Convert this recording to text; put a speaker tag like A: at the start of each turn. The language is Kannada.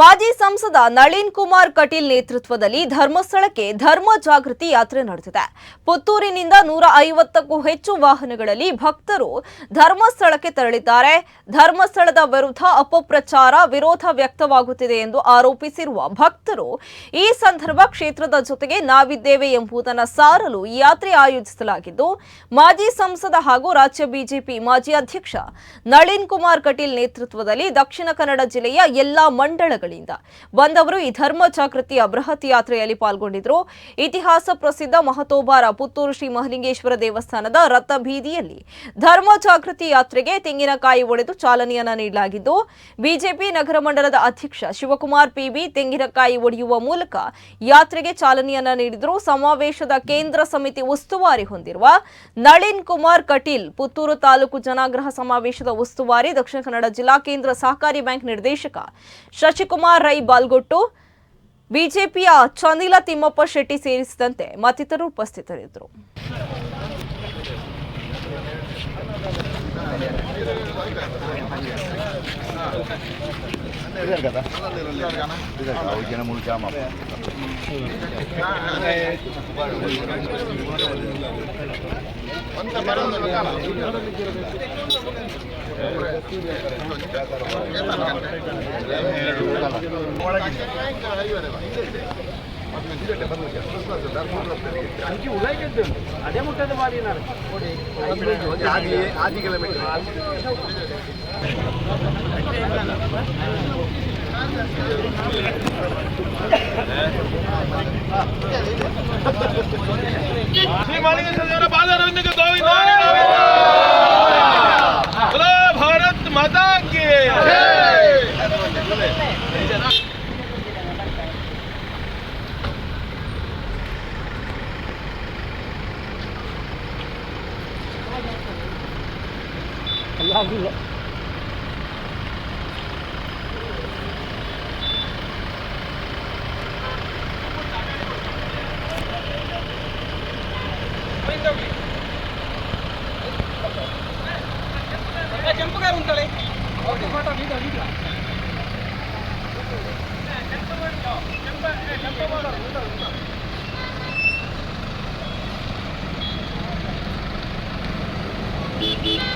A: ಮಾಜಿ ಸಂಸದ ನಳಿನ್ ಕುಮಾರ್ ಕಟೀಲ್ ನೇತೃತ್ವದಲ್ಲಿ ಧರ್ಮಸ್ಥಳಕ್ಕೆ ಧರ್ಮ ಜಾಗೃತಿ ಯಾತ್ರೆ ನಡೆದಿದೆ. ಪುತ್ತೂರಿನಿಂದ ನೂರ ಐವತ್ತಕ್ಕೂ ಹೆಚ್ಚು ವಾಹನಗಳಲ್ಲಿ ಭಕ್ತರು ಧರ್ಮಸ್ಥಳಕ್ಕೆ ತೆರಳಿದ್ದಾರೆ. ಧರ್ಮಸ್ಥಳದ ವಿರುದ್ಧ ಅಪಪ್ರಚಾರ ವಿರೋಧ ವ್ಯಕ್ತವಾಗುತ್ತಿದೆ ಎಂದು ಆರೋಪಿಸಿರುವ ಭಕ್ತರು ಈ ಸಂದರ್ಭ ಕ್ಷೇತ್ರದ ಜೊತೆಗೆ ನಾವಿದ್ದೇವೆ ಎಂಬುದನ್ನು ಸಾರಲು ಈ ಯಾತ್ರೆ ಆಯೋಜಿಸಲಾಗಿದ್ದು, ಮಾಜಿ ಸಂಸದ ಹಾಗೂ ರಾಜ್ಯ ಬಿಜೆಪಿ ಮಾಜಿ ಅಧ್ಯಕ್ಷ ನಳಿನ್ ಕುಮಾರ್ ಕಟೀಲ್ ನೇತೃತ್ವದಲ್ಲಿ ದಕ್ಷಿಣ ಕನ್ನಡ ಜಿಲ್ಲೆಯ ಎಲ್ಲಾ ಮಂಡಳಗಳಿಂದ ಬಂದವರು ಈ ಧರ್ಮ ಜಾಗೃತಿಯ ಬೃಹತ್ ಯಾತ್ರೆಯಲ್ಲಿ ಪಾಲ್ಗೊಂಡಿದ್ರು. ಇತಿಹಾಸ ಪ್ರಸಿದ್ಧ ಮಹತೋಬಾರ ಪುತ್ತೂರು ಶ್ರೀ ಮಹಲಿಂಗೇಶ್ವರ ದೇವಸ್ಥಾನದ ರಥ ಬೀದಿಯಲ್ಲಿ ಧರ್ಮ ಜಾಗೃತಿ ಯಾತ್ರೆಗೆ ತೆಂಗಿನಕಾಯಿ ಒಡೆದು ಚಾಲನೆಯನ್ನ ನೀಡಲಾಗಿದ್ದು, ಬಿಜೆಪಿ ನಗರ ಮಂಡಲದ ಅಧ್ಯಕ್ಷ ಶಿವಕುಮಾರ್ ಪಿಬಿ ತೆಂಗಿನಕಾಯಿ ಒಡೆಯುವ ಮೂಲಕ ಯಾತ್ರೆಗೆ ಚಾಲನೆಯನ್ನ ನೀಡಿದ್ರು. ಸಮಾವೇಶದ ಕೇಂದ್ರ ಸಮಿತಿ ಉಸ್ತುವಾರಿ ಹೊಂದಿರುವ ನಳಿನ್ ಕುಮಾರ್ ಕಟೀಲ್ ಪುತ್ತೂರು ತಾಲೂಕು ಜನಾಗ್ರಹ ಸಮಾವೇಶದ ಉಸ್ತುವಾರಿ, ದಕ್ಷಿಣ ಕನ್ನಡ ಜಿಲ್ಲಾ ಕೇಂದ್ರ ಸಹಕಾರಿ ಬ್ಯಾಂಕ್ ನಿರ್ದೇಶಕ ಶಶಿಕುಮಾರ್ ರೈ ಬಾಲ್ಗೊಟ್ಟು ಬಿಜೆಪಿಯ ಚಂದಿಲ ತಿಮ್ಮಪ್ಪ ಶೆಟ್ಟಿ ಸೇರಿಸಿದಂತೆ ಮತ್ತಿತರರು ಉಪಸ್ಥಿತರಿದ್ದರು.
B: jana mulu jama
C: ಅದೇ ಮುಟ್ಟದ ಬಾರಿ ನಾನು
B: ಆದಿ ಕಿಲೋಮೀಟರ್
D: श्री 压力。జంపుగారు ఉంటాయి మాట నీటి నీటి జంప జంప ఉంటారు
C: ఉంటారు Beep beep.